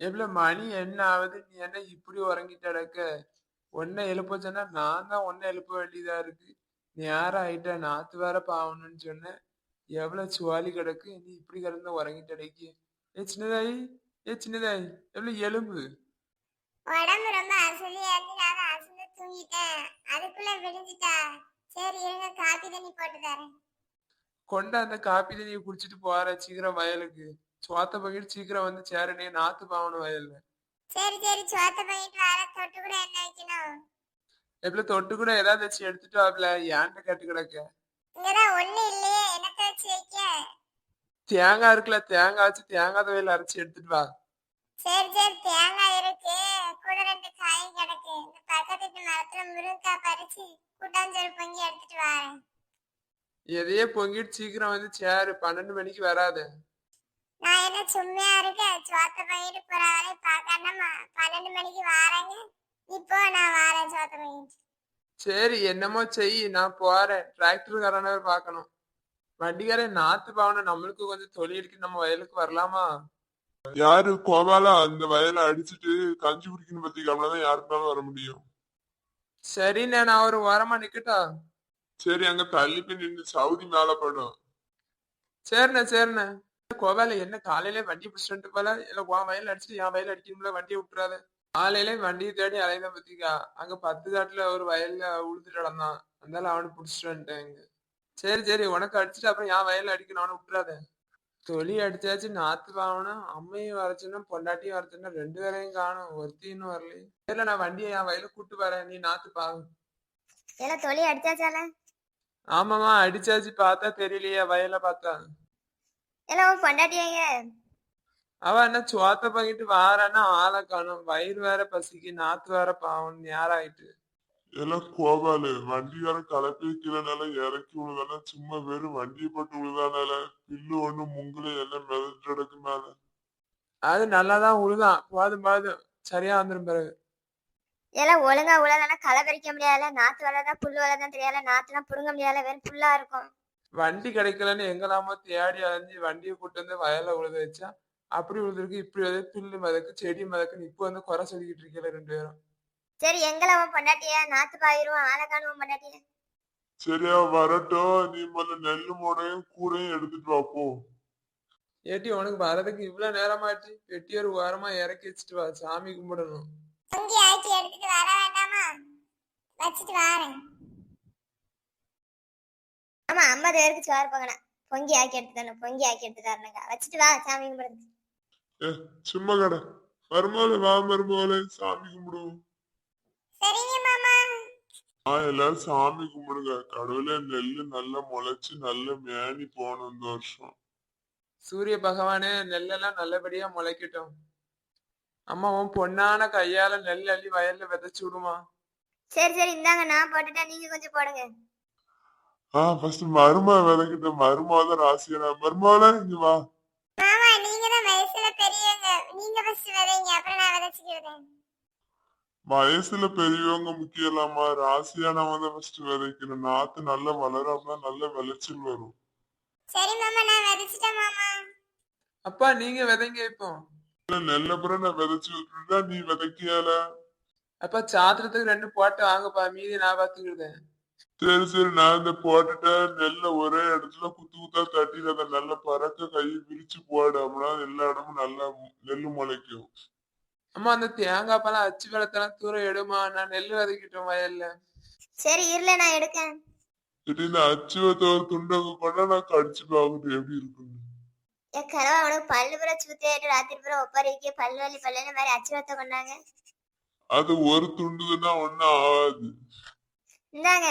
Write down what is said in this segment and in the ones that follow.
எவ்வளவு மணி என்ன ஆகுது? நீ என்ன இப்படி உறங்கிட்டு கிடக்க? உன்னை எழுப்ப சொன்னா நான் தான் உன்னை எழுப்ப வேண்டியதா இருக்கு. நேரம் ஆயிட்டா? நாத்து வேற பாவணும்னு சொன்னேன் எவ்வளவு சுவாலி கிடக்கு? நீ இப்படி கிடந்த உறங்கிட்டு அடைக்கி ஏ சின்னதாயி ஏ சின்னதாயி எவ்வளவு எலும்பு? உடம்பு ரொம்ப அசதியா இருந்து நான் அசந்து தூங்கிட்டேன் அதுக்குள்ள விடிஞ்சிட்டா சரி இருங்க காப்பி தண்ணி போட்டு தரேன். கொண்டா அந்த காப்பி தண்ணியை குடிச்சிட்டு போற சீக்கிரம் வயலுக்கு. சோத்த பக்கிட்டு சீக்கிரம் வந்து சேரனே நாத்து பாவணும் வயல்ல. சரி சரி சோத்த பண்ணிட்டு வர தொட்டு கூட என்ன வைக்கணும்? எவ்வளவு தொட்டு கூட ஏதாவது வச்சு எடுத்துட்டு வாப்ல ஏன்ட்ட கட்டு கிடக்க? இங்கதான் ஒண்ணு இல்லையே என்னத்த வச்சு வைக்க? தேங்காய் இருக்குல்ல தேங்காய் வச்சு தேங்காய் துவையில அரைச்சி எடுத்துட்டு வா. சரி சரி தேங்காய் இருக்கு கூட ரெண்டு காயும் கிடக்கு. இந்த பக்கத்து வீட்டு மரத்துல முருங்கைக்காய் பறிச்சு கூட்டாஞ்சோறு பொங்கி எடுத்துட்டு வரேன். எதையே பொங்கிட்டு சீக்கிரம் வந்து சேரு பன்னெண்டு மணிக்கு வராத. நான் என்ன சும்மையா இருக்கேன்? சோத்த பண்ணிட்டு போற வேலையை பார்க்காம பன்னெண்டு மணிக்கு வாரேங்க. இப்போ நான் வாரேன் சோத்த பண்ணிட்டு. சரி என்னமோ செய். நான் போறேன். டிராக்டர்காரனவர் பார்க்கணும். வண்டிக்காரன் நாத்து பாவனை நம்மளுக்கு கொஞ்சம் தொழில் இருக்கு. நம்ம வயலுக்கு வரலாமா? யாரு? கோபாலா அந்த வயலை அடிச்சிட்டு கஞ்சி குடிக்கணும் பத்தி தான் யாருக்குனாலும் வர முடியும்? சரிண்ணே நான் ஒரு ஓரமா நிக்கட்டா? சரி அங்க தள்ளி போய் நின்று சவுதி மேல படும். சரிண்ணே சரிண்ணே. கோபால என்ன காலையில வண்டி பிடிச்சிட்டு போல? இல்ல உன் வயல் அடிச்சுட்டு என் வயல் அடிக்கணும்ல வண்டியை விட்டுறாத. காலையில வண்டியை தேடி அலைந்த பத்திக்கா அங்க பத்து காட்டுல ஒரு வயல்ல உழுதுட்டு நடந்தான். அதனால அவனை பிடிச்சிட்டு வந்துட்டேங்க சரி சரி உனக்கு அடிச்சுட்டு அப்புறம் என் வயல்ல அடிக்கணும் அவனை விட்டுறாத. தொலி அடிச்சாச்சு நாத்து பாவனா அம்மையும் வரச்சுன்னா பொண்டாட்டியும் வரச்சுன்னா ரெண்டு பேரையும் காணும். ஒருத்தி இன்னும் வரலையே. இல்ல நான் வண்டியை என் வயல கூட்டு வரேன் நீ நாத்து பாவு. எல்லாம் தொழில் அடிச்சாச்சால? ஆமாமா அடிச்சாச்சு பார்த்தா தெரியலையே வயல பார்த்தா. எல்லாம் உன் பொண்டாட்டியங்க அவ என்ன சோத்த பங்கிட்டு வாரான்னா ஆளை காணும். வயிறு வேற பசிக்கு நாத்து வேற பாவம் நேரம் ஆயிட்டு எல்லாம் கோபாலு வண்டிக்கார கலப்பி வைக்கிறனால இறக்கி விழுதானே? சும்மா வெறும் வண்டியை போட்டு விழுதானால? பில்லு ஒண்ணு முங்குல எல்லாம் மிதட்டு கிடக்கு மேல அது நல்லாதான் உழுதான். போதும் போதும். சரியா வந்துடும் பிறகு. எல்லாம் ஒழுங்கா உழலனா களை பறிக்க முடியாதுல நாத்து வளர்தான் புல்லு வளர்தான் தெரியாதுல நாத்துலாம் புடுங்க முடியாதுல வெறும் புல்லா இருக்கும். வண்டி கிடைக்கலன்னு எங்கெல்லாமோ தேடி அலைஞ்சு வண்டியை கூட்டு வந்து வயல்ல உழுத வச்சா அப்படி உழுதுருக்கு இப்படி உழுது பில்லு மதக்கு செடி மதக்குன்னு இப்போ வந்து குறை சொல்லிக்கிட்டு இருக்கல ரெண்டு பேரும். சரி எங்கள உன் பொண்டாட்டிய? நாத்து பாயிருவோம் ஆளை பொண்டாட்டிய? சரியா வரட்டும். நீ முதல்ல நெல்லு மூடையும் கூடையும் எடுத்துட்டு வா போ. ஏட்டி உனக்கு வரதுக்கு இவ்வளவு நேரமாச்சு? வெட்டி ஒரு ஓரமா இறக்கி வச்சுட்டு வா சாமி கும்பிடணும். பொங்கி ஆக்கி எடுத்துட்டு வர வேண்டாமா? வச்சுட்டு வரேன். ஆமா ஐம்பது பேருக்கு சோறு பொங்கணும் பொங்கி ஆக்கி எடுத்து தரணும் பொங்கி ஆக்கி எடுத்து தரணுங்க. வச்சுட்டு வா சாமி கும்பிடுறது ஏ சும்மா கடை. மருமோல வா மருமோல சாமி கும்பிடுவோம். சரிங்க மாமா. ஆ எல்லாரும் சாமி கும்பிடுங்க. கடவுளே நெல்லு நல்லா முளைச்சு நல்ல மேனி போகணும் இந்த வருஷம். சூரிய பகவானே நெல்லெல்லாம் நல்லபடியா முளைக்கட்டும். அம்மா உன் பொண்ணான கையால நெல் அள்ளி வயல்ல விதைச்சு விடுமா? சரி சரி இந்தாங்க நான் போட்டுட்டேன். நீங்க கொஞ்சம் போடுங்க. ஆ ஃபர்ஸ்ட் மரும விதைக்கிட்ட மருமாவ ராசியா மருமாவல இங்க வா. மாமா நீங்க தான் வயசுல பெரியவங்க. நீங்க ஃபர்ஸ்ட் விதைங்க அப்புறம் நான் விதைச்சுக்கிறேன். வயசுல பெரியவங்க முக்கியம் இல்லாம ராசியானவங்க தான் ஃபர்ஸ்ட் விதைக்கணும். நாத்து நல்லா வளரும் நல்ல விளைச்சல் வரும். சரி மாமா நான் விதைச்சிட்டேன் மாமா. அப்பா நீங்க விதைங்க இப்போ. இல்ல நெல்லப்புறம் நான் விதைச்சு விட்டுட்டா நீ விதைக்கியால? அப்பா சாத்திரத்துக்கு ரெண்டு போட்டு வாங்கப்பா. மீதி நான் பாத்துக்கிடுதேன் சரி சரி. நான் இந்த போட்டுட்டேன். நெல்ல ஒரே இடத்துல குத்து குத்தா தட்டி அதை நல்ல பறக்க கையை விரிச்சு போடு அப்படின்னா எல்லா இடமும் நல்லா நெல்லு முளைக்கும். அம்மா அந்த தேங்காய் பழம் அச்சு பழத்தெல்லாம் தூரம் எடுமா? நான் நெல் விதைக்கிட்டோம் வயல்ல சரி இருல நான் எடுக்கேன். திடீர்னு அச்சுவத்தை ஒரு துண்டங்க கொண்டா நான் கடிச்சு பார்க்கணும் எப்படி இருக்குன்னு. என் கனவா உனக்கு பல்லு புற சுத்திட்டு ராத்திரி புற ஒப்பரைக்கு பல்லு வலி பல்லுன்னு மாதிரி அச்சுவத்தை கொண்டாங்க. அது ஒரு துண்டுதுன்னா ஒண்ணும் ஆகாது. இந்தாங்க.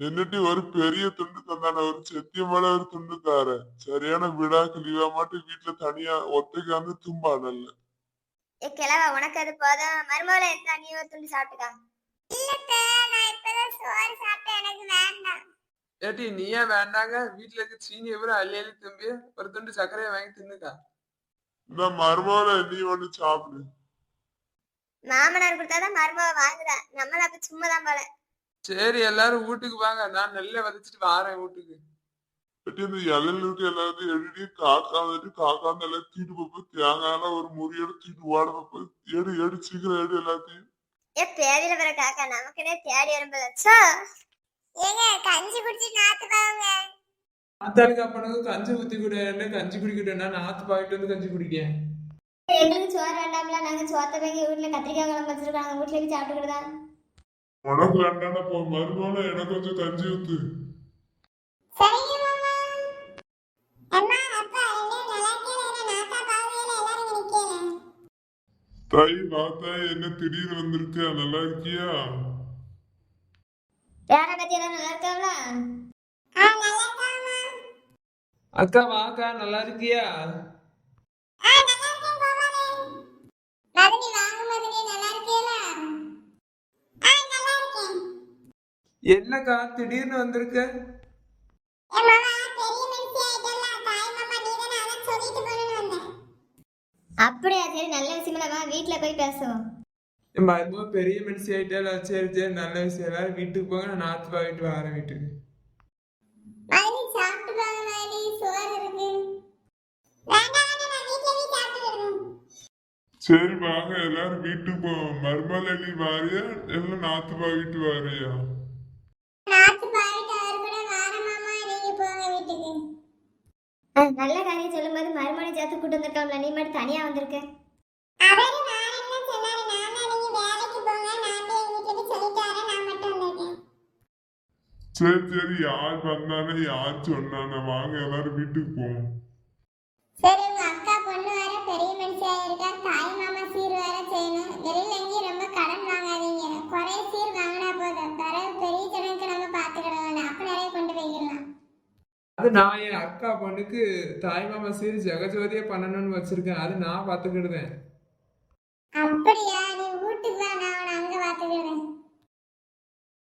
என்னட்டி ஒரு பெரிய துண்டு தந்தான ஒரு செத்தியமான ஒரு துண்டு தார. சரியான விடா கிளிவா மாட்டு வீட்டுல தனியா ஒத்தைக்கு வந்து தும்பா நல்ல ஏ கிழவா உனக்கு அது போதும். மருமகளை நீ ஒரு துண்டு சாப்பிட்டுக்கா. இல்லத்த நான் இப்பதான் சோறு சாப்பிட்டேன். எனக்கு வேண்டாம். ஏட்டி நீ ஏன் வேண்டாங்க? வீட்டுல இருக்க சீனி எவ்வளவு அள்ளி அள்ளி தம்பி ஒரு துண்டு சர்க்கரையை வாங்கி தின்னுக்கா? இந்த மருமகளை நீ ஒண்ணு சாப்பிடு. மாமனார் கொடுத்தாதான் மருமக வாங்குதா நம்மள அப்ப சும்மா தான் போல. சரி எல்லாரும் வீட்டுக்கு வாங்க. நான் நெல்லை விதைச்சிட்டு வாரேன் வீட்டுக்கு. பட்டி அந்த இலையில இருக்க எல்லாத்தையும் எழுதி காக்கா வந்துட்டு காக்கா அந்த எல்லாம் தீட்டு பார்ப்போம் ஒரு முறியோட தீட்டு வாட பார்ப்போம் எடு எடு சீக்கிரம் எடு எல்லாத்தையும். ஏ பேதியில வர காக்கா நமக்குனே தேடி சோ ஏங்க கஞ்சி குடிச்சு நாத்து பாவங்க அப்பனுக்கு கஞ்சி ஊத்தி குடு கஞ்சி குடிக்கிட்டேன்னா நாத்து பாயிட்டு வந்து கஞ்சி குடிக்கேன் எங்களுக்கு சோறு வேண்டாம்ல நாங்க சோத்த பையன் வீட்டுல கத்திரிக்காய் குழம்பு வச்சிருக்கோம். நாங்க வீட்டுல உனக்கு வேண்டாம்னா போ மறுநாள் எனக்கு கொஞ்சம் கஞ்சி ஊத்து. தாய் பார்த்தா என்ன திடீர்னு வந்திருக்கியா? நல்லா இருக்கியா? அக்கா வாக்கா நல்லா இருக்கியா ஆ நல்லா இருக்கேன் கோமாளி மதனி வாங்க மதனி நல்லா இருக்கீங்களா ஆ நல்லா இருக்கேன் என்னக்கா திடீர்னு வந்திருக்க ஏ மாமா பெரிய மனுஷி ஆயிட்டல்ல தாய் மாமா நீ தானே அதான் சொல்லிட்டு போகணும்னு வந்தேன். அப்படியா சரி நல்ல விஷயமா வீட்டுல போய் பேசுவோம். என் மருமக பெரிய மனுஷி ஆயிட்டால சரி சரி நல்ல விஷயம். எல்லாரும் வீட்டுக்கு போங்க நான் நாத்து பாயிட்டு வரேன் வீட்டுக்கு. சரி வாங்க எல்லாரும் வீட்டுக்கு போவோம். மறுநாள் நீ வாரியா? எல்லாம் நாத்து பாவிட்டு வாரியா? அஹ், நல்ல காரியம் சொல்லும்போது மறுமணி சேர்த்து கூட்டு வந்திருக்கோம்ல நீ மட்டும் தனியா வந்திருக்க. சரி சரி. யார் வந்தானே யார் சொன்னானே வாங்க எல்லாரும் வீட்டுக்கு போவோம் சரி உங்க அக்கா பொண்ணு வேற பெரிய மனுஷியா இருக்கா தாய் மாமா சீர் வேற செய்யணும் வெளியில எங்கேயும் ரொம்ப கடன் வாங்காதீங்க குறைய சீர் வாங்கினா போதும் பிறகு பெரிய ஜனக்கு நம்ம பாத்துக்கிட வேண்டாம் அப்ப நிறைய கொண்டு போய்க்கலாம் அது நான் என் அக்கா பொண்ணுக்கு தாய்மாமா சீர் ஜெகஜோதியா பண்ணணும்னு வச்சிருக்கேன். அது நான் பார்த்துக்கிடுதேன்